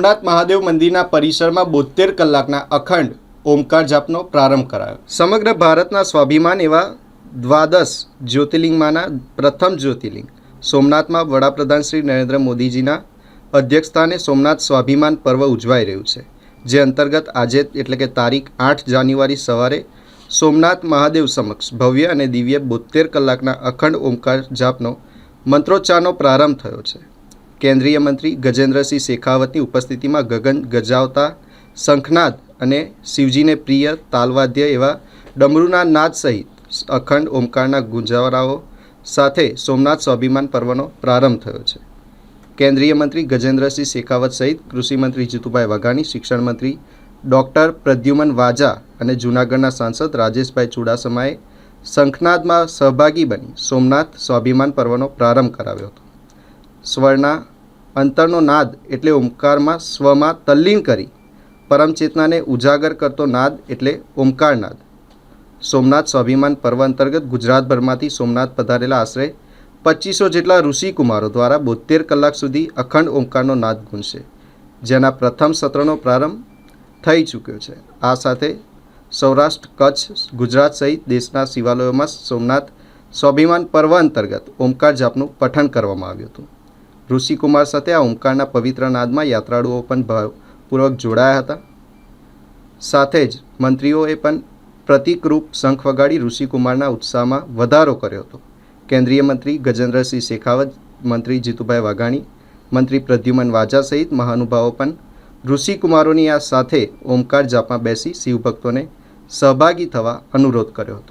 સોમનાથ મહાદેવ મંદિરના પરિસરમાં બોતેર કલાકના અખંડ ઓમકાર જાપનો પ્રારંભ કરાયો. સમગ્ર ભારતના સ્વાભિમાન એવા દ્વાદશ જ્યોતિર્લિંગમાંના પ્રથમ જ્યોતિર્લિંગ સોમનાથમાં વડાપ્રધાન શ્રી નરેન્દ્ર મોદીજીના અધ્યક્ષસ્થાને સોમનાથ સ્વાભિમાન પર્વ ઉજવાઈ રહ્યું છે, જે અંતર્ગત આજે એટલે કે તારીખ આઠ જાન્યુઆરી સવારે સોમનાથ મહાદેવ સમક્ષ ભવ્ય અને દિવ્ય બોતેર કલાકના અખંડ ઓમકાર જાપનો મંત્રોચ્ચારનો પ્રારંભ થયો છે. કેન્દ્રીય મંત્રી ગજેન્દ્રસિંહ શેખાવતની ઉપસ્થિતિમાં ગગન ગજાવતા શંખનાદ અને શિવજીને પ્રિય તાલવાદ્ય એવા ડમરૂના નાદ સહિત અખંડ ઓમકારના ગુંજાવરાઓ સાથે સોમનાથ સ્વાભિમાન પર્વનો પ્રારંભ થયો છે. કેન્દ્રીય મંત્રી ગજેન્દ્રસિંહ શેખાવત સહિત કૃષિમંત્રી જીતુભાઈ વાઘાણી, શિક્ષણ મંત્રી ડૉક્ટર પ્રદ્યુમન વાજા અને જૂનાગઢના સાંસદ રાજેશભાઈ ચુડાસમાએ શંખનાદમાં સહભાગી બની સોમનાથ સ્વાભિમાન પર્વનો પ્રારંભ કરાવ્યો હતો. સ્વરના અંતરનો નાદ એટલે ઓમકારમાં સ્વમાં તલ્લીન કરી. પરમચેતનાને ઉજાગર કરતો નાદ એટલે ઓમકાર નાદ. સોમનાથ સ્વાભિમાન પર્વ અંતર્ગત ગુજરાતભરમાંથી સોમનાથ પધારેલા આશરે પચીસો જેટલા ઋષિકુમારો દ્વારા બોતેર કલાક સુધી અખંડ ઓમકારનો નાદ ગુંજશે, જેના પ્રથમ સત્રનો પ્રારંભ થઈ ચૂક્યો છે. આ સાથે સૌરાષ્ટ્ર, કચ્છ, ગુજરાત સહિત દેશના શિવાલયોમાં સોમનાથ સ્વાભિમાન પર્વ અંતર્ગત ઓમકાર જાપનું પઠન કરવામાં આવ્યું હતું. ઋષિકુમાર સાથે આ ઓમકારના પવિત્ર નાદમાં યાત્રાળુઓ પણ ભાવપૂર્વક જોડાયા હતા. સાથે જ મંત્રીઓએ પણ પ્રતિકરૂપ શંખ વગાડી ઋષિકુમારના ઉત્સાહમાં વધારો કર્યો હતો. કેન્દ્રીય મંત્રી ગજેન્દ્રસિંહ શેખાવત, મંત્રી જીતુભાઈ વાઘાણી, મંત્રી પ્રદ્યુમન વાજા સહિત મહાનુભાવો પણ ઋષિકુમારોની આ સાથે ઓમકાર જાપમાં બેસી શિવભક્તોને સહભાગી થવા અનુરોધ કર્યો હતો.